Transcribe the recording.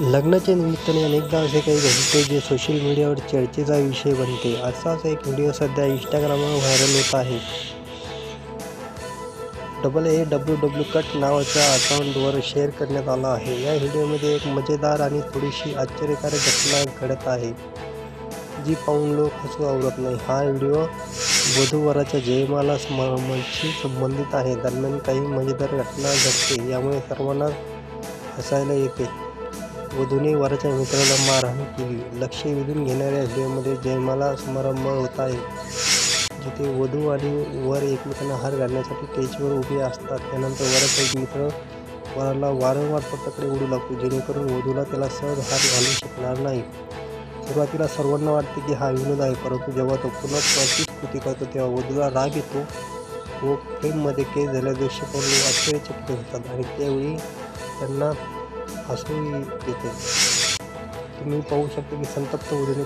लग्नाच्या निमित्ताने अनेकदा असे काही घडते जे सोशल मीडियावर चर्चेचा विषय बनते. असाच एक व्हिडिओ सध्या इंस्टाग्रामवर व्हायरल होत आहे. Double A W W cut नावाच्या अकाउंटवर शेअर करण्यात आला आहे. या व्हिडिओमध्ये एक मजेदार आणि थोडीशी आश्चर्यकारक घटना घडत आहे. जी पाहून लोक हसू आवरत नाही. हा व्हिडिओ वधूवराच्या जयमाला स्मशी संबंधित आहे. दरम्यान काही मजेदार घटना घडते. यामुळे सर्वांना हसायला येते. वधूने वराच्या मित्राला मारहाण केली. लक्ष वेधून घेणाऱ्या व्हिडिओमध्ये जयमाला समारंभ होत आहे. जिथे वधू आणि वर एकमेकांना हार घालण्यासाठी स्टेजवर उभे असतात. त्यानंतर वराचा एक मित्र वराला वारंवार पटाकडे उडू लागतो. जेणेकरून वधूला त्याला सहज हार घालू शकणार नाही. सुरुवातीला सर्वांना वाटते की हा विनोद आहे परंतु जेव्हा तो पुन्हा तीच कृती करतो तेव्हा वधूला राग येतो व फ्रेममध्ये केस झाल्या दृश्य पाहून आश्चर्यचकित होतात. आणि त्यावेळी त्यांना हसू येते. तुम्ही पाहू शकता की संतप्त वधूने